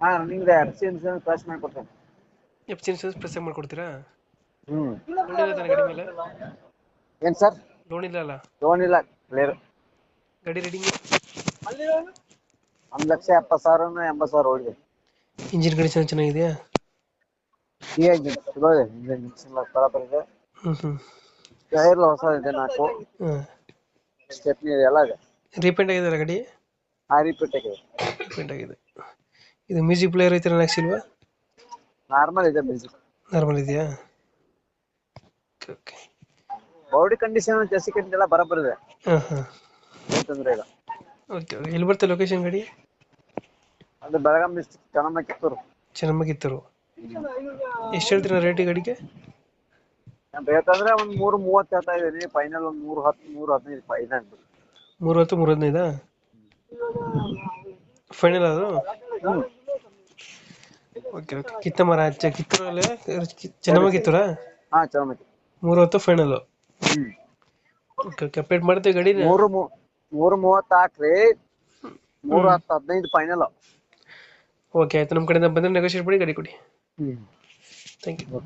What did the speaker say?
ಹಾ ನಿಮ್ದು F C insurance class ಮಾಡ್ಕೊಡ್ತೇನೆ ಎಫ್ ಸಿ ಇನ್ಸೂರೆನ್ಸ್ ಪ್ರೆಸ್ ಮಾಡ್ಕೊಡ್ತೀರಾ? ಹ್ಮ್. ಲೋನ್ ಇಲ್ಲ ತಾನೆ ಗಾಡಿ ಮೇಲೆ? ಏನ್ ಸರ್? ಲೋನ್ ಇಲ್ಲ ಅಲ್ಲ? ಲೋನ್ ಇಲ್ಲ ಕ್ಲಿಯರ್ ಗಾಡಿ ರೀಡಿಂಗ್ ಒಂದ್ ಲಕ್ಷ ಎಪ್ಪತ್ತು ಸಾವಿರ ಎಂಬತ್ತು ಸಾವಿರ ಓಡಿದೆ. ಇಂಜಿನ್ ಕಂಡೀಷನ್ ಚೆನ್ನಾಗಿದೆಯಾ? ಈ ಚಲೋ ಇದೆ. ಇಂಜಿನ್ ಇಂಜಿನ್ ಬರಾಬರ್ ಇದೆ ಹ್ಞೂ ಹ್ಞೂ ಟೈರ್ ಹೊಸ ಇದೆ ನಾಲ್ಕು. ಹಾಂ ಸ್ಟೆಪ್ನಿ ಎಲ್ಲ ಇದೆ. ರೀಪೇಂಟ್ ಆಗಿದೆಯಲ್ಲ ಗಾಡಿ? ಆ ರಿಪೀಟ್ ಆಗಿದೆ. ರೀಪೇಂಟ್ ಆಗಿದೆ. ಇದು ಮ್ಯೂಸಿಕ್ ಪ್ಲೇಯರ್ ಐತೆ ಹಾಕ್ಸಿಲ್ವಾ ನಾರ್ಮಲ್ ಇದೆ ಮ್ಯೂಸಿಕ್. ನಾರ್ಮಲ್ ಇದೆಯಾ? ಓಕೆ ಬಾಡಿ ಕಂಡೀಷನ್ ಜೆಸಿ ಕಂಡ ಎಲ್ಲ ಬರಬರ್ ಇದೆ. ಹಾಂ ಹಾಂ. ತೊಂದ್ರೆ ಇಲ್ಲ. Okay okay. ಎಲ್ಲಿ ಬರುತ್ತೆ ಲೊಕೇಶನ್ ಗಾಡಿ? ಅದು ಬೆಳಗಾಂ ಡಿಸ್ಟ್ರಿಕ್ಟ್ ಚೆನ್ನಮ್ಮ ಕಿತ್ತೂರು ಎಷ್ಟು ಹೇಳ್ತೀರ ರೇಟ್ ಗಡಿಗೆ? ನಾನು ಬೇಕಂದ್ರೆ ಒಂದು ಮೂರು ಮೂವತ್ತು ಹೇಳ್ತಾ ಇದೀನಿ ಫೈನಲ್ ಒಂದು ಮೂರು ಹತ್ತು ಮೂರು ಹದಿನೈದು ಫೈನಲ್ ಮೂರು ಹತ್ತು ಮೂರು ಹದಿನೈದಾ? ಫೈನಲ್ ಅದು? ಹ್ಮ್. Okay okay. ಕಿತ್ತ ಮರ ಹಚ್ಚ ಚೆನ್ನಮ್ಮ ಚೆನ್ನಮ್ಮಗಿತ್ತೂರಾ ಹಾ ಚೆನ್ನಮ್ಮ ಮೂರು ಹತ್ತು ಫೈನಲ್ ಹ್ಮ್. Okay okay. ಅಪ್ಡೇಟ್ ಮಾಡ್ತೀವಿ ಗಡಿ ಮೂರು ಮೂ- ಮೂರು ಮೂವತ್ತು ಹಾಕ್ರಿ ಮೂರು ಹತ್ತು ಹದಿನೈದು ಫೈನಲ್ ಓಕೆ ಆಯ್ತು. ನಮ್ಮ ಕಡೆಯಿಂದ ಬಂದರೆ ನೆಗೋಷಿಯೇಟ್ ಮಾಡಿ ಗಡಿ ಕೊಡಿ. ಹ್ಮ್. Thank you